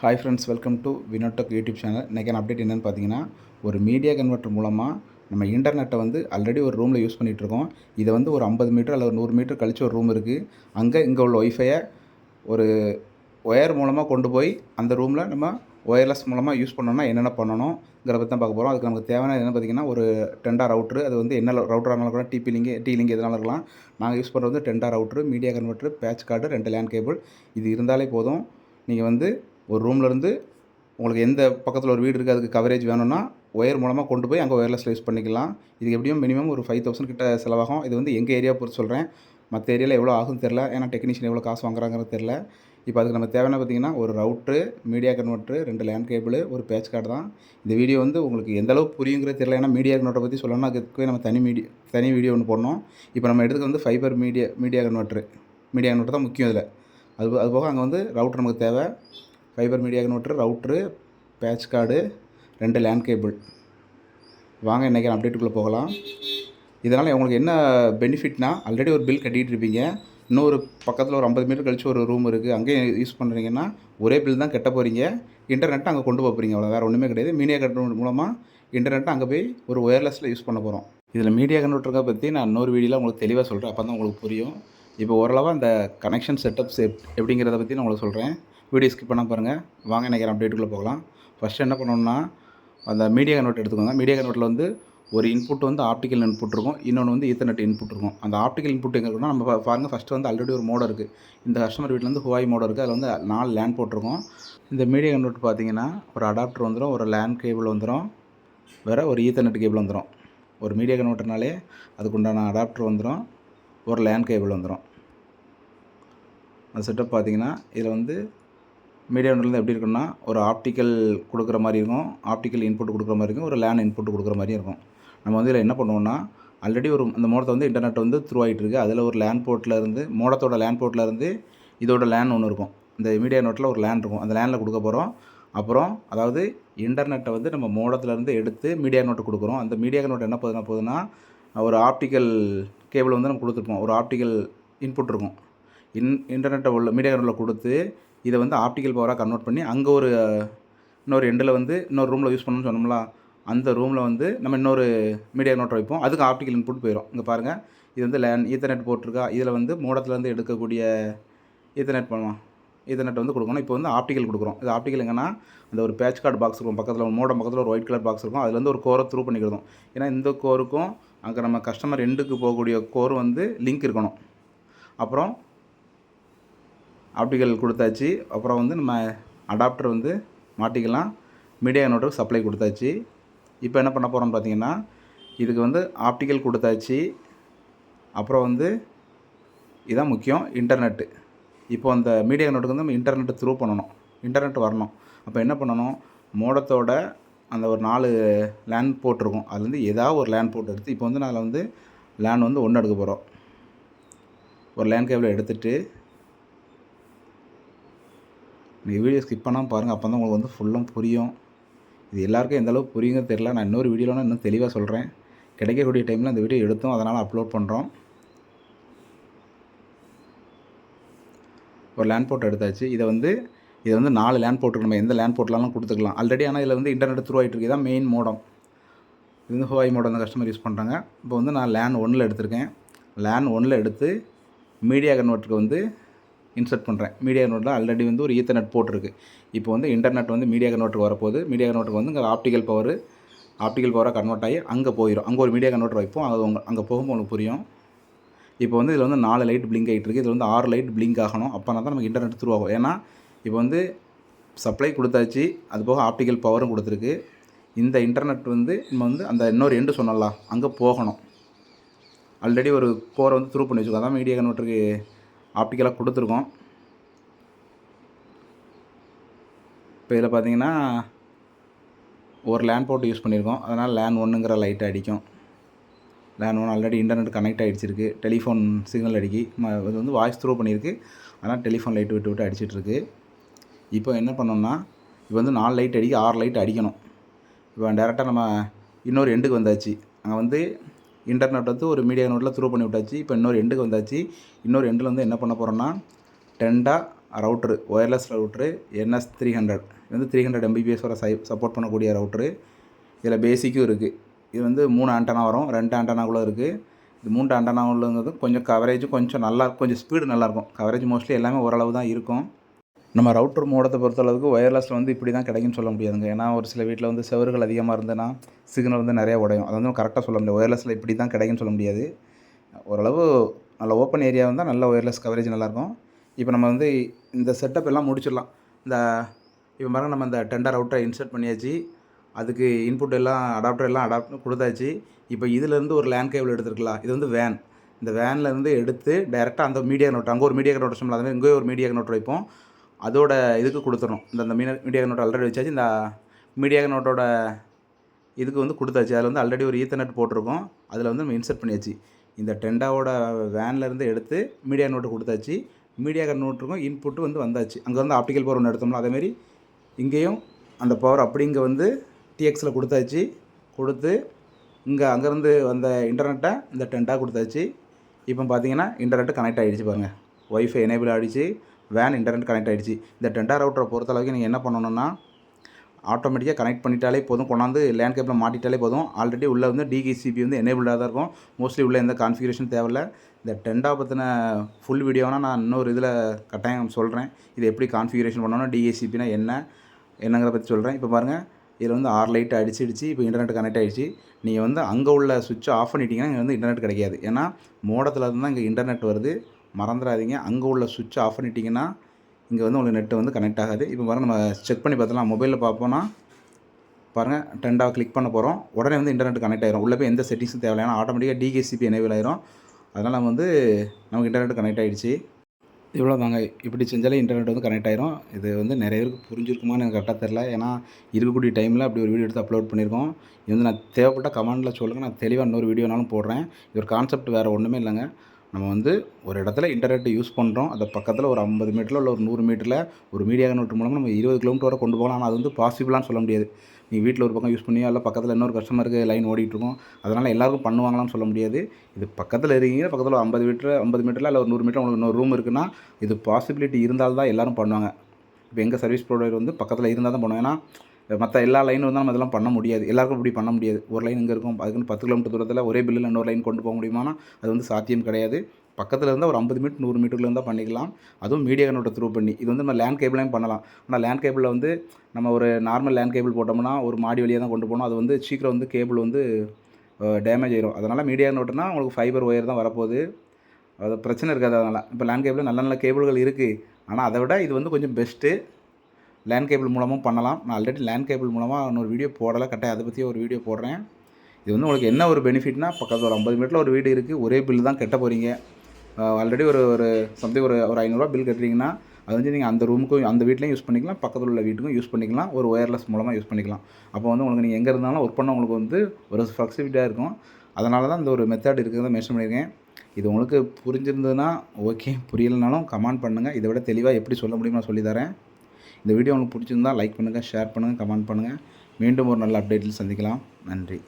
Hi friends welcome to Vinotech YouTube channel இன்றைக்கான update என்னென்னு பார்த்தீங்கன்னா ஒரு மீடியா கன்வெர்ட்டர் மூலமாக நம்ம இன்டர்நெட்டை வந்து ஆல்ரெடி ஒரு ரூமில் யூஸ் பண்ணிகிட்டு இருக்கோம் இதை வந்து ஒரு ஐம்பது மீட்டர் அல்லது நூறு மீட்டர் கழித்து ஒரு ரூம் இருக்குது அங்கே இங்கே உள்ள ஒய்ஃபையை ஒரு ஒயர் மூலமாக கொண்டு போய் அந்த ரூமில் நம்ம ஒயர்லெஸ் மூலமாக யூஸ் பண்ணோம்னா என்னென்ன பண்ணணுங்கிற பற்றி தான் பார்க்க போகிறோம் அதுக்கு நமக்கு தேவையான என்ன பார்த்தீங்கன்னா ஒரு டெண்டா ரவுட்ரு அது வந்து என்ன ரவுட்டராக இருந்தாலும் கூட டிபி லிங்க் டி லிங்க் எதனால இருக்கலாம். நாங்கள் யூஸ் பண்ணுறது வந்து Tenda router media converter patch cord ரெண்டு லேண்ட் கேபிள் இது இருந்தாலே போதும். நீங்கள் வந்து ஒரு ரூம்லேருந்து உங்களுக்கு எந்த பக்கத்தில் ஒரு வீடு இருக்குது அதுக்கு கவரேஜ் வேணும்னா ஒயர் மூலமாக கொண்டு போய் அங்கே ஒயர்லெஸ் யூஸ் பண்ணிக்கலாம். இது எப்படியும் மினிமம் ஒரு ஃபைவ் தௌசண்ட் கிட்ட செலவாகும். இது வந்து எங்கள் ஏரியா பொறுத்து சொல்கிறேன் மற்ற ஏரியாவில் எவ்வளோ ஆகும்னு தெரில ஏன்னா டெக்னீஷியன் எவ்வளோ காசு வாங்குறாங்கிறது தெரில இப்போ அதுக்கு நம்ம தேவையான பார்த்தீங்கன்னா ஒரு ரவுட்ரு மீடியா கன்வெர்ட்ரு ரெண்டு லேண்ட் கேபிள் ஒரு பேட்ச் கார்டு தான். இந்த வீடியோ வந்து உங்களுக்கு எந்த அளவுக்கு புரியுங்கிறது தெரியல. ஏன்னா மீடியா கன்வெர்ட்டை பற்றி சொல்லணும்னா அதுக்கு நம்ம தனி மீடியா தனி வீடியோ ஒன்று போடணும். இப்போ நம்ம எடுத்துக்க வந்து fibre media media converter media converter தான் முக்கியம் இதில். அது அது போக அங்கே வந்து ரவுட்ரு நமக்கு தேவை. Fibre media converter router patch cord ரெண்டு லேண்ட் கேபிள். வாங்க இன்றைக்கி அப்டேட்டுக்குள்ளே போகலாம். இதனால் உங்களுக்கு என்ன பெனிஃபிட்னா ஆல்ரெடி ஒரு பில் கட்டிகிட்டு இருப்பீங்க. இன்னொரு பக்கத்தில் ஒரு ஐம்பது மீட்டர் கழிச்சு ஒரு ரூம் இருக்குது அங்கேயும் யூஸ் பண்ணுறீங்கன்னா ஒரே பில் தான் கட்ட போகிறீங்க இன்டர்நெட்டை அங்கே கொண்டு போகிறீங்க அவ்வளோ வேறு ஒன்றுமே கிடையாது. மீடியா கன்வெர்ட் மூலமாக இன்டர்நெட்டை அங்கே போய் ஒரு ஒயர்லெஸில் யூஸ் பண்ண போகிறோம் இதில் மீடியா கன்வெர்ட்டருக்கை பற்றி நான் இன்னொரு வீடியோவில் உங்களுக்கு தெளிவாக சொல்கிறேன் அப்போ தான் உங்களுக்கு புரியும். இப்போ ஓரளவாக அந்த கனெக்ஷன் செட்டப்ஸ் எப் எப்படிங்கிறத பற்றி நான் உங்களுக்கு சொல்கிறேன் வீடியோ ஸ்கிப் பண்ணால் பாருங்கள் வாங்க நினைக்கிற அப்டேட்டுக்குள்ளே போகலாம். ஃபஸ்ட்டு என்ன பண்ணணும்னா அந்த மீடியா கன்வெர்ட் எடுத்துக்கோங்க. மீடியா கன்வெர்ட்டில் வந்து ஒரு இன்புட் வந்து ஆப்டிக்கல் இன்புட் இருக்கும். இன்னொன்று வந்து ஈத்தர்நெட் இன்புட் இருக்கும். அந்த ஆப்டிக்கல் இன்புட் எங்கே இருக்குன்னா நம்ம பாருங்கள் ஃபஸ்ட்டு வந்து ஆல்ரெடி ஒரு மோடம் இருக்குது இந்த கஸ்டமர் வீட்டில் வந்து ஹுவாய் மோடம் இருக்குது அதில் வந்து நாலு லேண்ட் போட்டிருக்கோம். இந்த மீடியா கன்வெர்ட் பார்த்தீங்கன்னா ஒரு அடாப்டர் வந்துடும் ஒரு லேண்ட் கேபிள் வந்துடும் வேறு ஒரு ஈத்தர்நெட் கேபிள் வந்துடும் ஒரு மீடியா கன்வெர்ட்டர்னாலே அதுக்குண்டான அடாப்டர் வந்துடும் ஒரு லேண்ட் கேபிள் வந்துடும் அந்த செட்டப் பார்த்தீங்கன்னா இதில் வந்து மீடியா கன்வெர்ட்டர்லேருந்து எப்படி இருக்குன்னா ஒரு ஆப்டிக்கல் கொடுக்குற மாதிரி இருக்கும் ஆப்டிக்கல் இன்புட் கொடுக்குற மாதிரி இருக்கும் ஒரு லேண்ட் இன்புட் கொடுக்குற மாதிரியும் இருக்கும். நம்ம வந்து இதில் என்ன பண்ணுவோம்னா ஆல்ரெடி ஒரு அந்த மோடத்தை வந்து இன்டர்நெட் வந்து த்ரூ ஆகிட்டு இருக்குது அதில் ஒரு லேண்ட் போர்ட்டில் இருந்து மோடத்தோட லேண்ட் போர்ட்டில் இருந்து இதோட லேன் ஒன்று இருக்கும். இந்த மீடியா நோட்டில் ஒரு லேன் இருக்கும். அந்த லேனில் கொடுக்க போகிறோம் அப்புறம் அதாவது இன்டர்நெட்டை வந்து நம்ம மோடத்துலேருந்து எடுத்து மீடியா நோட்டு கொடுக்குறோம். அந்த மீடியா நோட் என்ன போகுதுன்னா போகுதுன்னா ஒரு ஆப்டிக்கல் கேபிள் வந்து நம்ம கொடுத்துருப்போம். ஒரு ஆப்டிக்கல் இன்புட் இருக்கும். இன் இன்டர்நெட்டை உள்ள மீடியா நோட்டில் கொடுத்து இதை வந்து ஆப்டிக்கல் பவராக கன்வெர்ட் பண்ணி அங்கே ஒரு இன்னொரு எண்டில் வந்து இன்னொரு ரூமில் யூஸ் பண்ணணும்னு சொன்னோம்ல அந்த ரூமில் வந்து நம்ம இன்னொரு மீடியா நோட் வைப்போம். அதுக்கு ஆப்டிக்கல் இன்புட் போயிடும் இங்கே பாருங்கள் இது வந்து லேன் ஈத்தர்நெட் போட்டிருக்கா இதில் வந்து மூடத்துலேருந்து எடுக்கக்கூடிய ஈத்தர்நெட் பண்ணுவோம் ஈத்தர்நெட் வந்து கொடுக்கணும். இப்போ வந்து ஆப்டிக்கல் கொடுக்குறோம். இது ஆப்டிக்கல் எங்கன்னா அந்த ஒரு பேட்ச் கார்டு பாக்ஸ் இருக்கும். பக்கத்தில் ஒரு மோடம் பக்கத்தில் ஒரு ஒயிட் கலர் பாக்ஸ் இருக்கும். அதுலேருந்து ஒரு கோரை த்ரூ பண்ணிக்கிறோம் ஏன்னா இந்த கோருக்கும் அங்கே நம்ம கஸ்டமர் எண்டுக்கு போகக்கூடிய கோர் வந்து லிங்க் இருக்கணும். அப்புறம் ஆப்டிக்கல் கொடுத்தாச்சு. அப்புறம் வந்து நம்ம அடாப்டர் வந்து மாட்டிக்கலாம். மீடியா நோட்டுக்கு சப்ளை கொடுத்தாச்சு. இப்போ என்ன பண்ண போகிறோம்னு பார்த்தீங்கன்னா இதுக்கு வந்து ஆப்டிக்கல் கொடுத்தாச்சு. அப்புறம் வந்து இதான் முக்கியம் இன்டர்நெட்டு இப்போ அந்த மீடியா நோட்டுக்கு வந்து நம்ம இன்டர்நெட் த்ரூ பண்ணணும். இன்டர்நெட் வரணும். அப்போ என்ன பண்ணணும்? மோடத்தோட அந்த ஒரு நாலு லேண்ட் போட்டிருக்கும் அதுலேருந்து ஏதாவது ஒரு லேண்ட் போட்டு எடுத்து இப்போ வந்து நான் அதில் வந்து லேண்ட் வந்து ஒன்று எடுக்க போகிறோம் ஒரு லேண்ட் கேபிள் எடுத்துகிட்டு நீங்கள் வீடியோ ஸ்கிப் பண்ணாமல் பாருங்கள் அப்போ தான் உங்களுக்கு வந்து ஃபுல்லும் புரியும். இது எல்லாருக்கும் எந்த அளவுக்கு புரியுங்க தெரில நான் இன்னொரு வீடியோவில் இன்னும் தெளிவாக சொல்கிறேன் கிடைக்கக்கூடிய டைமில் அந்த வீடியோ எடுத்தோம் அதனால் அப்லோட் பண்ணுறோம் ஒரு லேண்ட் போர்ட் எடுத்தாச்சு. இதை வந்து இதை வந்து நாலு லேண்ட் போர்ட் நம்ம எந்த லேண்ட் போர்ட்லாம் கொடுத்துக்கலாம். ஆல்ரெடி ஆனால் இதில் வந்து இன்டர்நெட் த்ரூ ஆகிட்டு இருக்கு. தான் மெயின் மோடம் இது வந்து ஹோவாய் மோடம் அந்த கஸ்டமர் யூஸ் பண்ணுறாங்க இப்போ வந்து நான் லேண்ட் ஒன்றில் எடுத்திருக்கேன். லேண்ட் ஒன்றில் எடுத்து மீடியா கன்வெர்ட்டருக்கு வந்து இன்சர்ட் பண்ணுறேன் மீடியா கன்வெர்ட்டில் ஆல்ரெடி வந்து ஒரு ஈத்தர்நெட் போட்டிருக்கு இப்போ வந்து இன்டர்நெட் வந்து மீடியா கன்வெர்ட்டருக்கு வரப்போகுது. மீடியா கன்வெர்ட்டருக்கு வந்து இங்கே ஆப்டிக்கல் பவர் ஆப்டிக்கல் பவராக கன்வெர்ட் ஆகி அங்கே போயிடும் அங்கே ஒரு மீடியா கன்வெர்ட்டர் வைப்போம். அது உங்கள் அங்கே போகும்போது உங்களுக்கு புரியும். இப்போ வந்து இதில் வந்து நாலு லைட் பிளிங்க் ஆகிட்டு இருக்குது இதில் வந்து ஆறு லைட் பிளிங்க் ஆகணும். அப்போனா தான் நமக்கு இன்டர்நெட் த்ரூ ஆகும் ஏன்னா இப்போ வந்து சப்ளை கொடுத்தாச்சு. அது போக ஆப்டிக்கல் பவரும் கொடுத்துருக்கு. இந்த இன்டர்நெட் வந்து நம்ம வந்து அந்த இன்னொரு எண்டு சொன்னலாம் அங்கே போகணும். ஆல்ரெடி ஒரு கோரை வந்து த்ரூ பண்ணி வச்சுருக்கோம். அதான் மீடியா கன்வெர்ட்டருக்கு ஆப்டிக்கலாக கொடுத்துருக்கோம். இப்போ இதில் பார்த்தீங்கன்னா ஒரு லேண்ட் போர்ட் யூஸ் பண்ணியிருக்கோம் அதனால் லேண்ட் ஒன்றுங்கிற லைட் அடிக்கும். LAN one already internet connect ஆகிடுச்சிருக்கு telephone signal அடிக்கி இது வந்து வாய்ஸ் த்ரூ பண்ணியிருக்கு அதனால் டெலிஃபோன் லைட் விட்டு விட்டு அடிச்சிட்ருக்கு. இப்போ என்ன பண்ணோம்னா இப்போ வந்து நாலு லைட் அடிக்க ஆறு லைட் அடிக்கணும். இப்போ டேரெக்டாக நம்ம இன்னொரு எண்டுக்கு வந்தாச்சு. அங்கே வந்து இன்டர்நெட் வந்து ஒரு மீடியா நோட்டில் த்ரூ பண்ணி விட்டாச்சு. இப்போ இன்னொரு எண்டுக்கு வந்தாச்சு. இன்னொரு எண்டில் வந்து என்ன பண்ண போகிறோன்னா Tenda router wireless router NS three hundred இது வந்து த்ரீ ஹண்ட்ரட் எம்பிபிஎஸ் வர சை சப்போர்ட் பண்ணக்கூடிய ரவுட்ரு இதில் பேசிக்கும் இருக்குது இது வந்து மூணு ஆண்டனா வரும். ரெண்டு ஆண்டனா கூட இருக்குது இது மூன்று ஆண்டனாக்குள்ளது கொஞ்சம் கவரேஜ் கொஞ்சம் நல்லா கொஞ்சம் ஸ்பீடு நல்லாயிருக்கும் கவரேஜ் மோஸ்ட்லி எல்லாமே ஓரளவு தான் இருக்கும். நம்ம ரவுட்டர் மோடத்தை பொறுத்தளவுக்கு ஒயர்லெஸில் வந்து இப்படி தான் கிடைக்கும்னு சொல்ல முடியாதுங்க. ஏன்னா ஒரு சில வீட்டில் வந்து செவர்கள் அதிகமாக இருந்ததுன்னா சிக்னல் வந்து நிறையா உடையும். அதை வந்து கரெக்டாக சொல்ல முடியாது. ஒயர்லெஸில் இப்படி தான் கிடைக்கும்னு சொல்ல முடியாது. ஓரளவு நல்ல ஓப்பன் ஏரியா இருந்தால் நல்ல ஒயர்லெஸ் கவரேஜ் நல்லாயிருக்கும். இப்போ நம்ம வந்து இந்த செட்டப் எல்லாம் முடிச்சிடலாம். இந்த இப்போ பாருங்க நம்ம இந்த டெண்டர் ரவுட்டரை இன்சர்ட் பண்ணியாச்சு. அதுக்கு இன்புட் எல்லாம் அடாப்டர் எல்லாம் அடாப்ட் கொடுத்தாச்சு. இப்போ இதுலேருந்து ஒரு லேண்ட் கேபிள் எடுத்துருக்கலாம். இது வந்து வேன் இந்த வேன்லேருந்து எடுத்து டேரெக்டாக அந்த மீடியா நோட் அங்கே ஒரு மீடியா நோட் வச்சோம்ல அது மாதிரி ஒரு மீடியா நோட் வைப்போம். அதோட இதுக்கு கொடுத்துரும் இந்த அந்த மீடியா மீடியா நோட் ஆல்ரெடி வச்சாச்சு. இந்த மீடியா நோட்டோட இதுக்கு வந்து கொடுத்தாச்சு. அதில் வந்து ஆல்ரெடி ஒரு ஈத்தர்நெட் போட்டிருக்கோம். அதில் வந்து நம்ம இன்சர்ட் பண்ணியாச்சு. இந்த டெண்டாவோட வேன்லேருந்து எடுத்து மீடியா நோட்டு கொடுத்தாச்சு. மீடியா நோட்டுக்கும் இன்புட்டு வந்து வந்தாச்சு. அங்கே வந்து ஆப்டிக்கல் பவர் ஒன்று எடுத்தோம்ல அதேமாரி இங்கேயும் அந்த பவர் அப்படி இங்கே வந்து டிஎக்ஸில் கொடுத்தாச்சு. கொடுத்து இங்கே அங்கேருந்து வந்த இன்டர்நெட்டை இந்த டென்ட்டாக கொடுத்தாச்சு. இப்போ பார்த்தீங்கன்னா இன்டர்நெட்டு கனெக்ட் ஆகிடுச்சு பாருங்கள் ஒய்ஃபை எனேபிள் ஆகிடுச்சு வேன் இன்டர்நெட் கனெக்ட் ஆகிடுச்சு இந்த டெண்டா ரவுட்டரை பொறுத்தளவுக்கு நீங்கள் என்ன பண்ணணும்னா ஆட்டோமேட்டிக்காக கனெக்ட் பண்ணிட்டாலே போதும். கொண்டாந்து லேண்ட் கேப்பில் மாட்டிட்டாலே போதும். ஆல்ரெடி உள்ளே வந்து டிகிசிபி வந்து எனேபிளாக தான் இருக்கும். மோஸ்ட்லி உள்ள எந்த கான்ஃபிகரேஷன் தேவையில்ல. இந்த டென்டா பற்றின ஃபுல் வீடியோனால் நான் இன்னொரு இதில் கட்டாயம் சொல்கிறேன் இது எப்படி கான்ஃபிகரேஷன் பண்ணணும் டிஏசிபினா என்ன என்னங்கிறத பற்றி சொல்கிறேன் இப்போ பாருங்கள் இதில் வந்து ஆறு லைட் அடிச்சிடுச்சு. இப்போ இன்டர்நெட் கனெக்ட் ஆகிடுச்சு நீங்கள் வந்து அங்கே உள்ள சுவிட்சை ஆஃப் பண்ணிட்டீங்கன்னா இங்கே வந்து இன்டர்நெட் கிடைக்காது. ஏன்னா மோடத்தில் இருந்து தான் இங்கே இன்டர்நெட் வருது. மறந்துடாதீங்க. அங்கே உள்ள சுவிட்சை ஆஃப் பண்ணிட்டீங்கன்னா இங்கே வந்து உங்களுக்கு நெட்டு வந்து கனெக்ட் ஆகாது. இப்போ பாருங்கள் நம்ம செக் பண்ணி பார்த்தலாம் மொபைலில் பார்ப்போன்னா பாருங்கள் டென்டாக கிளிக் பண்ண போகிறோம் உடனே வந்து இன்டர்நெட் கனெக்ட் ஆகிரும் உள்ளே போய் எந்த செட்டிங்ஸும் தேவையான ஆட்டோமேட்டிக்காக டிகேசிபி எனேபிள் ஆயிரும். அதனால் வந்து நமக்கு இன்டர்நெட் கனெக்ட் ஆகிடுச்சு இவ்வளோ தாங்க. இப்படி செஞ்சாலே இன்டர்நெட் வந்து கனெக்ட் ஆயிரும். இது வந்து நிறைய பேருக்கு புரிஞ்சிருக்குமான்னு எனக்கு கரெக்டாக தெரில ஏன்னா இருக்கக்கூடிய டைமில் அப்படி ஒரு வீடியோ எடுத்து அப்லோட் பண்ணியிருக்கோம். இது வந்து நான் தேவைப்பட்ட கமெண்டில் சொல்லுங்கள் நான் தெளிவாக இன்னொரு வீடியோனாலும் போடுறேன். இது ஒரு கான்செப்ட் வேறு ஒன்றுமே இல்லைங்க. நம்ம வந்து ஒரு இடத்துல இன்டர்நெட் யூஸ் பண்ணுறோம் அது பக்கத்தில் ஒரு ஐம்பது மீட்டரில் இல்லை ஒரு நூறு மீட்டரில் ஒரு மீடியா கனெக்ட் மூலமாக நம்ம இருபது கிலோமீட்டர் வரை கொண்டு போகலாம். ஆனால் அது வந்து பாசிபிளான்னு சொல்ல முடியாது. நீ வீட்டில் ஒரு பக்கம் யூஸ் பண்ணியோ இல்லை பக்கத்தில் இன்னொரு கஸ்டமருக்கு லைன் ஓடிட்டுருக்கோம். அதனால் எல்லாருக்கும் பண்ணுவாங்களான்னு சொல்ல முடியாது. இது பக்கத்தில் இருக்கீங்க பக்கத்தில் ஒரு ஐம்பது மீட்டர் ஐம்பது மீட்டரில் இல்லை ஒரு நூறு மீட்டர் உங்களுக்கு இன்னொரு ரூம் இருக்குன்னா இது பாசிபிலிட்டி இருந்தால் தான் எல்லோரும் பண்ணுவாங்க. இப்போ எங்கள் சர்வீஸ் ப்ரொவைடர் வந்து பக்கத்தில் இருந்தால் தான் பண்ணுவோம் ஏன்னா மற்ற எல்லா லைனும் வந்து நம்ம இதெல்லாம் பண்ண முடியாது. எல்லாருக்கும் இப்படி பண்ண முடியாது. ஒரு லைன் இங்கே இருக்கும் அதுக்குன்னு பத்து கிலோமீட்டர் தூரத்தில் ஒரே பில்லில் இன்னொரு லைன் கொண்டு போக முடியுமானா அது வந்து சாத்தியம் கிடையாது. பக்கத்தில் இருந்தால் ஒரு ஐம்பது மீட்டர் நூறு மீட்டரில் இருந்தால் பண்ணிக்கலாம். அதுவும் மீடியா கனோட்டை த்ரூ பண்ணி. இது வந்து நம்ம லேண்ட் கேபிளையும் பண்ணலாம். ஆனால் லேண்ட் கேபிளில் வந்து நம்ம ஒரு நார்மல் லேண்ட் கேபிள் போட்டோம்னா ஒரு மாடி வழியாக தான் கொண்டு போகணும். அது வந்து சீக்கிரம் வந்து கேபிள் வந்து டேமேஜ் ஆயிரும். அதனால் மீடியா நோட்டுனா உங்களுக்கு ஃபைபர் ஒயர் தான் வரப்போகுது. அது பிரச்சனை இருக்காது அதனால். இப்போ லேண்ட் கேபிளில் நல்ல நல்ல கேபிள்கள் இருக்குது ஆனால் அதை விட இது வந்து கொஞ்சம் பெஸ்ட்டு லேண்ட் கேபிள் மூலமும் பண்ணலாம். நான் ஆல்ரெடி லேண்ட் கேபிள் மூலமாக இன்னொரு வீடியோ போடலை. கட்டாயம் அதை பற்றி ஒரு வீடியோ போடுறேன். இது வந்து உங்களுக்கு என்ன ஒரு பெனிஃபிட்னா பக்கத்தில் ஒரு ஐம்பது மீட்டரில் ஒரு வீடு இருக்குது ஒரே பில் தான் கட்ட போகிறீங்க ஆல்ரெடி ஒரு ஒரு சம்திங் ஒரு ஒரு ஐநூறுரூவா பில் கட்டுறீங்கன்னா அது வந்து நீங்கள் அந்த ரூமுக்கும் அந்த வீட்லேயும் யூஸ் பண்ணிக்கலாம். பக்கத்தில் உள்ள வீட்டுக்கும் யூஸ் பண்ணிக்கலாம். ஒரு ஒயர்லெஸ் மூலமாக யூஸ் பண்ணிக்கலாம். அப்போ வந்து உங்களுக்கு நீங்கள் எங்கே இருந்தாலும் ஒர்க் பண்ண உங்களுக்கு வந்து ஒரு ஃப்ளெக்சிபிலிட்டியாக இருக்கும். அதனால தான் இந்த ஒரு மெத்தட் இருக்கிறத மென்ஷன் பண்ணியிருக்கேன். இது உங்களுக்கு புரிஞ்சிருந்ததுன்னா ஓகே புரியலைனாலும் கமெண்ட் பண்ணுங்கள் இதை விட தெளிவாக எப்படி சொல்ல முடியுமோ நான் சொல்லி தரேன். இந்த வீடியோ உங்களுக்கு பிடிச்சிருந்தா லைக் பண்ணுங்கள் ஷேர் பண்ணுங்கள் கமெண்ட் பண்ணுங்கள் மீண்டும் ஒரு நல்ல அப்டேட்டில் சந்திக்கலாம். நன்றி.